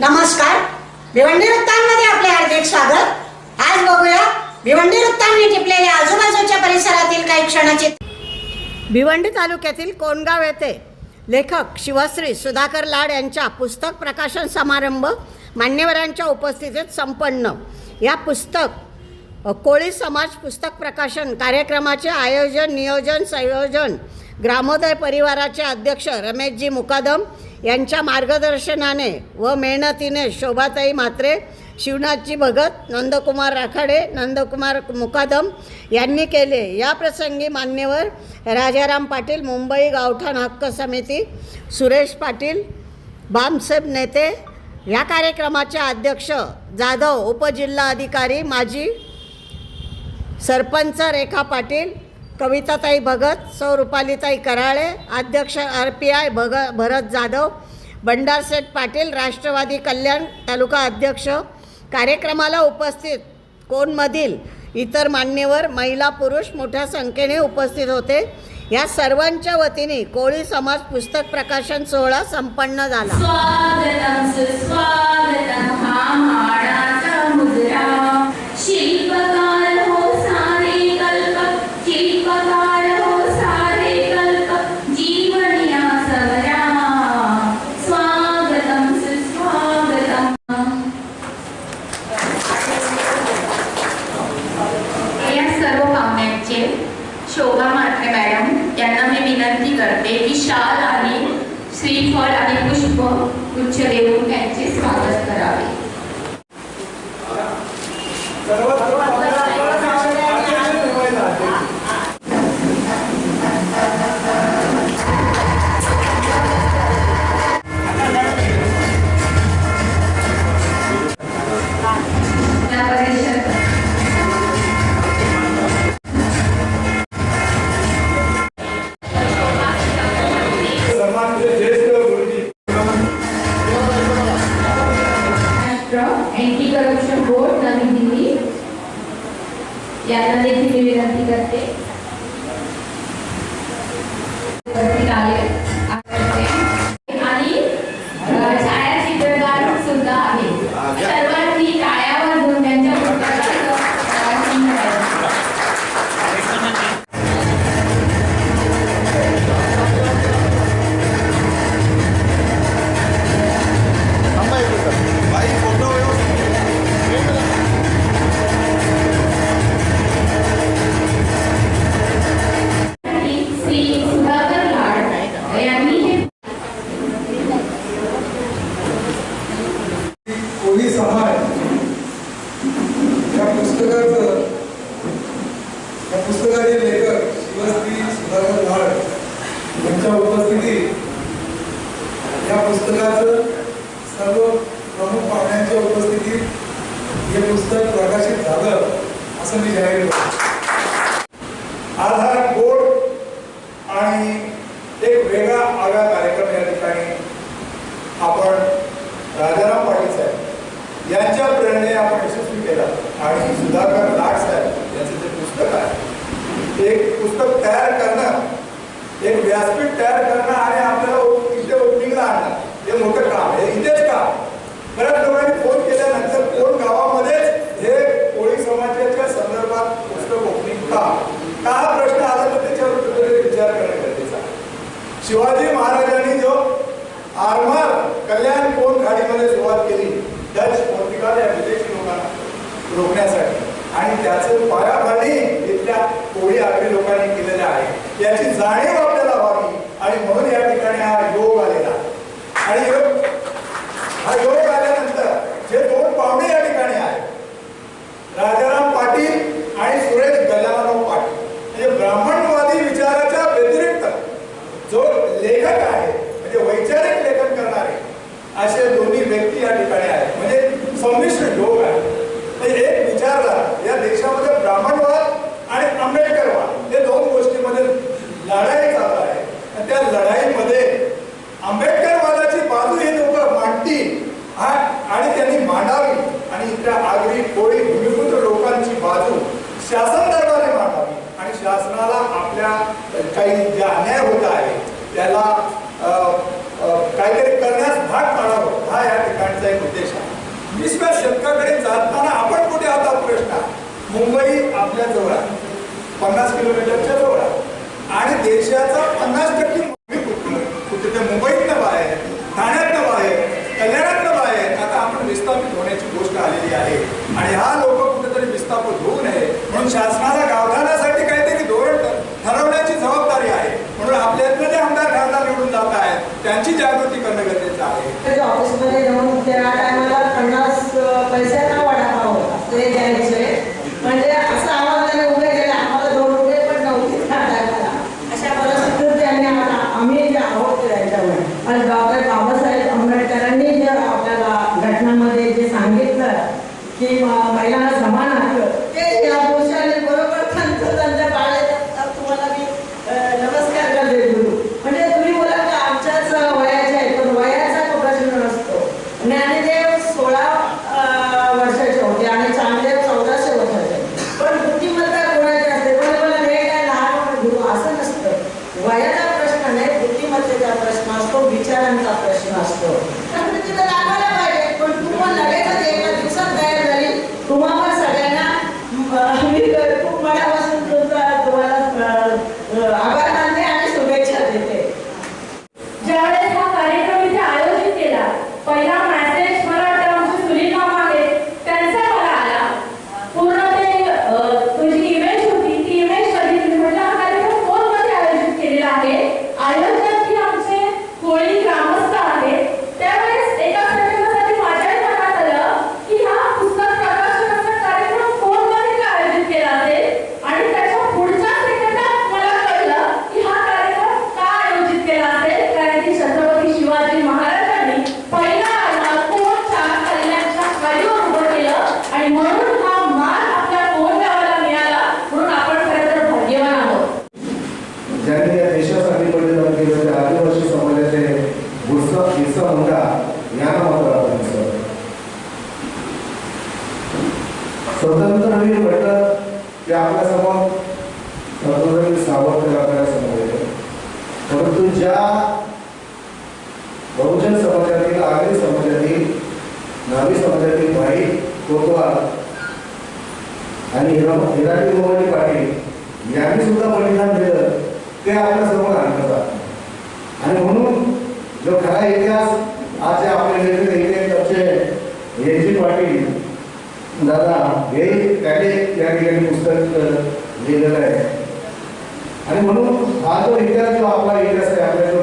नमस्कार. भिवंडी वृत्तांमध्ये आपले हार्दिक स्वागत. आज बघूया भिवंडी वृत्तांनी टिपलेल्या आजूबाजूच्या परिसरातील काही क्षणाचे भिवंडी तालुक्यातील कोणगाव येथे लेखक शिवश्री सुधाकर लाड यांच्या पुस्तक प्रकाशन समारंभ मान्यवरांच्या उपस्थितीत संपन्न. या पुस्तक कोळी समाज पुस्तक प्रकाशन कार्यक्रमाचे आयोजन नियोजन संयोजन ग्रामोदय परिवाराचे अध्यक्ष रमेशजी मुकादम यांच्या मार्गदर्शनाने व मेहनतीने शोभाताई म्हात्रे शिवनाथजी भगत नंदकुमार राखाडे नंदकुमार मुकादम यांनी केले. या प्रसंगी मान्यवर राजाराम पाटील मुंबई गावठाण हक्क समिती सुरेश पाटील बामसेब नेते या कार्यक्रमाचे अध्यक्ष जाधव उपजिल्हाधिकारी माजी सरपंच रेखा पाटील कविताताई भगत सौ रुपालीताई कराळे अध्यक्ष आर पी आय भग भरत जाधव बंडारसेठ पाटील राष्ट्रवादी कल्याण तालुका अध्यक्ष. कार्यक्रमाला उपस्थित कोणमधील इतर मान्यवर महिला पुरुष मोठ्या संख्येने उपस्थित होते. या सर्वांच्या वतीने कोळी समाज पुस्तक प्रकाशन सोहळा संपन्न झाला. शोभा म्हात्रे मॅडम यांना मी विनंती करते की शाल आणि श्रीफळ आणि पुष्प गुच्छ देऊन त्यांचे स्वागत करावे. हे पुस्तक प्रकाशित झालं असं मी जाहीर करतो. आज हा गोड आणि एक वेगळा आगळा कार्यक्रम या ठिकाणी आपण राजाराम पाटील साहेब यांच्या प्रेरणेने आपण यशस्वी केला आणि सुधाकर लाट साहेब यांचं जे पुस्तक आहे ते एक पुस्तक तयार करणं एक व्यासपीठ तयार करणं आणि आपल्याला इथे ओपनिंगला आणणं हे मोठं काम हे इथेच काम. बऱ्याच लोकांनी फोन केल्यानंतर कोण गावामध्येच हे कोळी समाजाच्या संदर्भात पुस्तक ओपनिंग का का हा प्रश्न आला तर त्याच्यावर कुठेतरी विचार करणं गरजेचं आहे शिवाजी महाराजांनी जो आरमार कल्याण कोण खाडीमध्ये सुरुवात केली? डच पोर्तुगाल या विदेशी लोकांना रोखण्यासाठी. आणि त्याचं पायाभाडी इथल्या कोळी आगरी लोकांनी केलेलं आहे. याची जाणीव आपल्याला व्हावी आणि म्हणून या ठिकाणी हा योग आलेला आणि योग हा योग आलेला É a lei मुंबई आपल्या जवळ आहे. पन्नास किलोमीटरच्या जवळ आणि देशाचा पन्नास टक्के अरुंधती भाई कोतवाल आणि हिराजी मोहनी पाटील यांनी सुद्धा बलिदान दिलं. ते आपल्यासमोर आणतात. आणि म्हणून जो खरा इतिहास आज आपले नेते नेते जी पाटील दादा हे त्याने त्या ठिकाणी पुस्तक लिहिलेलं आहे. आणि म्हणून हा जो इतिहास जो आपला इतिहास आहे आपल्या आपल्याला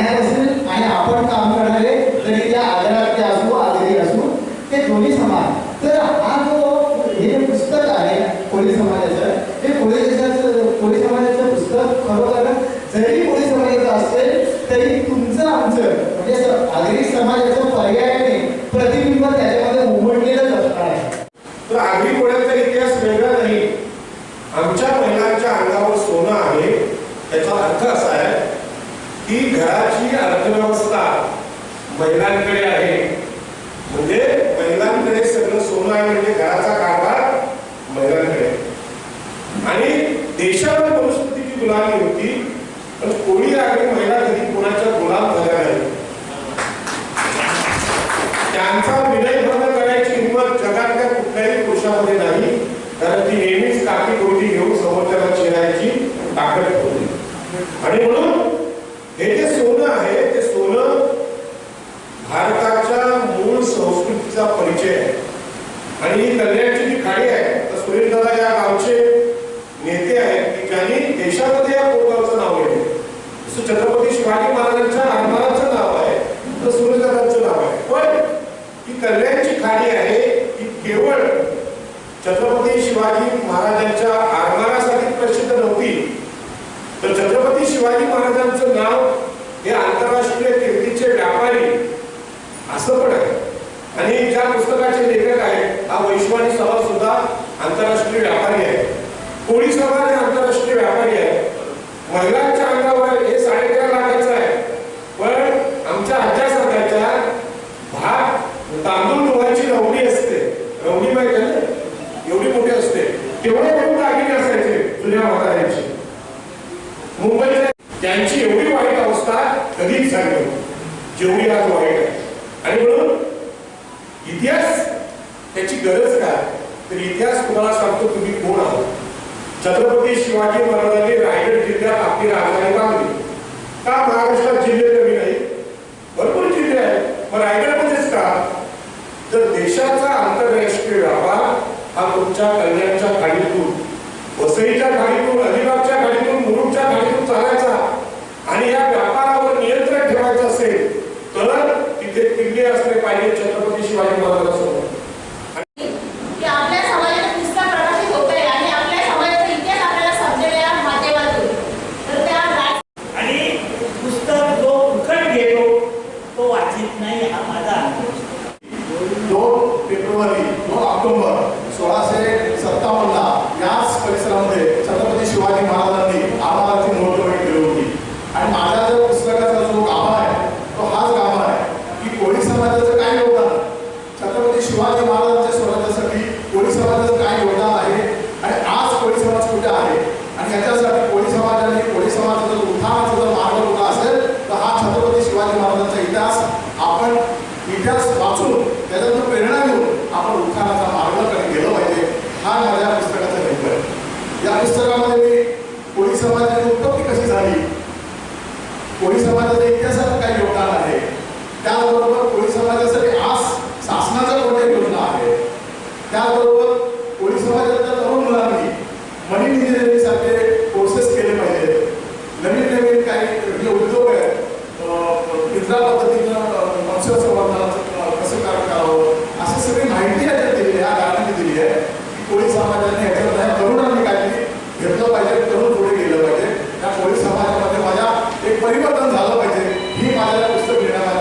राहणार असेल आणि आपण काम करणारे तरी त्या आजारात ते असू आदरी असू ते कोळी समाज तर हा जो हे पुस्तक आहे कोळी समाजाचं हे कोळी देशाचं कोळी समाजाचं पुस्तक खरोखर जरी कोळी समाजाचं असेल तरी तुमचं आमचं म्हणजे आदरी समाजाचं पर्याय शिवाजी महाराजांचं नाव हे आंतरराष्ट्रीय कीर्तीचे व्यापारी असं पण आहे. आणि ज्या पुस्तकाचे लेखक आहेत हा वैश्वानी सभा सुद्धा आंतरराष्ट्रीय व्यापारी आहे. कोळी समाज आंतरराष्ट्रीय व्यापारी आहे महिलांच्या देशाचा आंतरराष्ट्रीय व्यापार हा तुमच्या कल्याणच्या खाडीतून वसईच्या खाडीतून अलिबागच्या खाडीतून मुरुडच्या खाडीतून चालायचा आणि या व्यापारावर नियंत्रण ठेवायचं असेल तर तिथे किल्ले असले पाहिजे छत्रपती शिवाजी महाराज. त्याचबरोबर कोळी समाजासाठी आस शासनाचा मोठ्या योजना आहे. त्याचबरोबर कोळी समाजाच्या तरुण मुलांनी मनी इंजिनिअरिंग सारखे कोर्सेस केले पाहिजे. नवीन नवीन काही जे उद्योग आहेत मित्रा पद्धतीनं मत्स्य संवर्धनाचं कसं कारण करावं अशी सगळी माहिती याच्यात दिली आहे या गाण्याने दिली आहे. की कोळी समाजाने याच्यात या तरुणांनी काही घेतलं पाहिजे तरुण पुढे गेलं पाहिजे. त्या कोळी समाजामध्ये माझ्या एक परिवर्तन झालं पाहिजे ही माझ्या पुस्तक घेण्यामध्ये